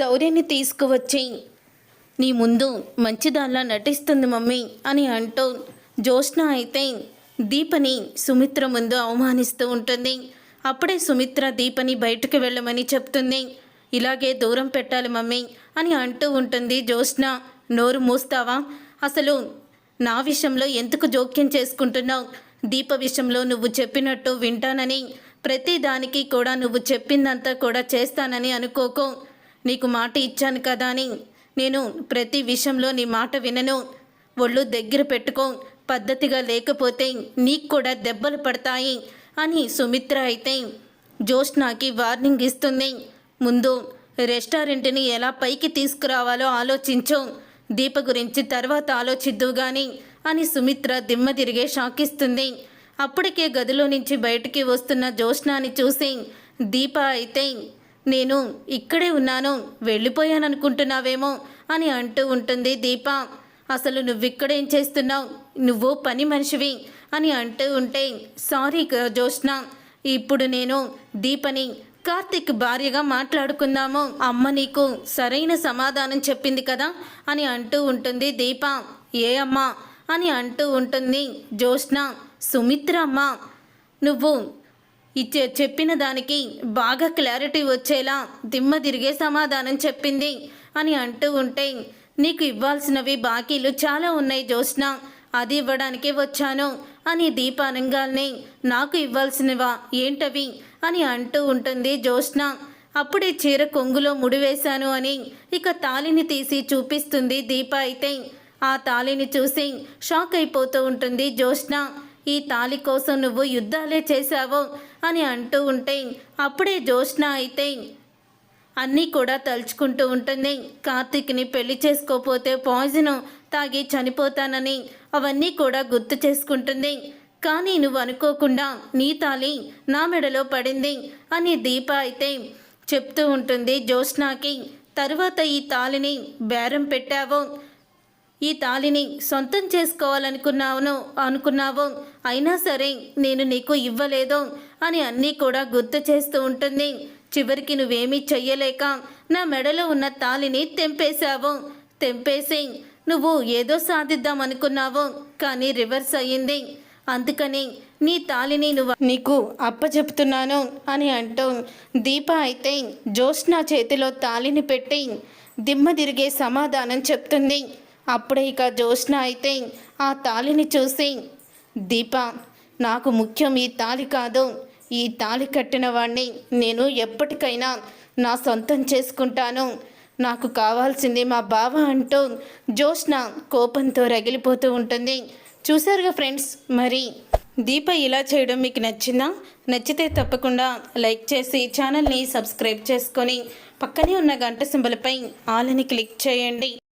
శౌర్యని తీసుకువచ్చి నీ ముందు మంచిదాల్లా నటిస్తుంది మమ్మీ అని అంటూ జ్యోష్ణ అయితే దీపని సుమిత్ర ముందు అవమానిస్తూ ఉంటుంది. అప్పుడే సుమిత్ర దీపని బయటకు వెళ్ళమని చెప్తుంది. ఇలాగే దూరం పెట్టాలి మమ్మీ అని అంటూ ఉంటుంది జ్యోష్ణ నోరు మూస్తావా? అసలు నా విషయంలో ఎందుకు జోక్యం చేసుకుంటున్నావు? దీప విషయంలో నువ్వు చెప్పినట్టు వింటానని ప్రతి దానికి కూడా నువ్వు చెప్పిందంతా కూడా చేస్తానని అనుకోకు. నీకు మాట ఇచ్చాను కదా అని నేను ప్రతి విషయంలో నీ మాట వినను. ఒళ్ళు దగ్గర పెట్టుకో. పద్ధతిగా లేకపోతే నీకు కూడా దెబ్బలు పడతాయి అని సుమిత్ర అయితే జ్యోత్స్నాకి వార్నింగ్ ఇస్తుంది. ముందు రెస్టారెంట్ని ఎలా పైకి తీసుకురావాలో ఆలోచించు. దీప గురించి తర్వాత ఆలోచిద్దు గాని అని సుమిత్ర దిమ్మ తిరిగే షాకిస్తుంది. అప్పటికే గదిలో నుంచి బయటికి వస్తున్న జోష్నాని చూసి దీప అయితే నేను ఇక్కడే ఉన్నాను వెళ్ళిపోయాననుకుంటున్నావేమో అని అంటూ ఉంటుంది దీప. అసలు నువ్విక్కడేం చేస్తున్నావు? నువ్వు పని మనిషివి అని అంటూ ఉంటే సారీ జ్యోత్స్న. ఇప్పుడు నేను దీపని కార్తిక్ భార్యగా మాట్లాడుకుందాము. అమ్మ నీకు సరైన సమాధానం చెప్పింది కదా? అని అంటూ ఉంటుంది దీప. ఏ అమ్మా? అని అంటూ ఉంటుంది జ్యోత్స్న. సుమిత్ర అమ్మ నువ్వు ఇచ్చే చెప్పిన దానికి బాగా క్లారిటీ వచ్చేలా దిమ్మ తిరిగే సమాధానం చెప్పింది అని అంటూ ఉంటే నీకు ఇవ్వాల్సినవి బాకీలు చాలా ఉన్నాయి జ్యోత్స్న. అది ఇవ్వడానికే వచ్చాను అని దీపానంగాల్ని నాకు ఇవ్వాల్సినవా? ఏంటవి? అని అంటూ ఉంటుంది జ్యోత్స్న. అప్పుడే చీర కొంగులో ముడివేశాను అని ఇక తాలిని తీసి చూపిస్తుంది దీప అయితే. ఆ తాలిని చూసి షాక్ అయిపోతూ ఉంటుంది జ్యోత్స్న. ఈ తాలి కోసం నువ్వు యుద్ధాలే చేశావు అని అంటూ ఉంటే అప్పుడే జ్యోత్స్న అయితే అన్నీ కూడా తలుచుకుంటూ ఉంటుంది. కార్తీక్ని పెళ్ళి చేసుకోపోతే పాయిజన్ తాగి చనిపోతానని అవన్నీ కూడా గుర్తు చేసుకుంటుంది. కానీ నువ్వు అనుకోకుండా నీ తాలి నా మెడలో పడింది అని దీప అయితే చెప్తూ ఉంటుంది జ్యోత్స్నాకి. తరువాత ఈ తాలిని బేరం పెట్టావు. ఈ తాళిని సొంతం చేసుకోవాలనుకున్నావును అనుకున్నావు? అయినా సరే నేను నీకు ఇవ్వలేదు అని అన్నీ కూడా గుర్తు చేస్తూ ఉంటుంది. చివరికి నువ్వేమీ చెయ్యలేక నా మెడలో ఉన్న తాళిని తెంపేశావు. తెంపేసి నువ్వు ఏదో సాధిద్దాం అనుకున్నావు కానీ రివర్స్ అయ్యింది. అందుకని నీ తాలిని నువ్వు నీకు అప్పచెప్తున్నాను అని అంటూ దీప అయితే జ్యోత్స్న చేతిలో తాలిని పెట్టి దిమ్మ తిరిగే సమాధానం చెప్తుంది. అప్పుడే ఇక జ్యోత్స్న అయితే ఆ తాళిని చూసి దీప నాకు ముఖ్యం ఈ తాలి కాదు. ఈ తాలి కట్టిన వాడిని నేను ఎప్పటికైనా నా సొంతం చేసుకుంటాను. నాకు కావాల్సింది మా బావ అంటూ జోష్న కోపంతో రగిలిపోతూ ఉంటుంది. చూసారుగా ఫ్రెండ్స్? మరి దీప ఇలా చేయడం మీకు నచ్చిందా? నచ్చితే తప్పకుండా లైక్ చేసి ఛానల్ని సబ్స్క్రైబ్ చేసుకొని పక్కనే ఉన్న గంట సింబల్పై ఆలని క్లిక్ చేయండి.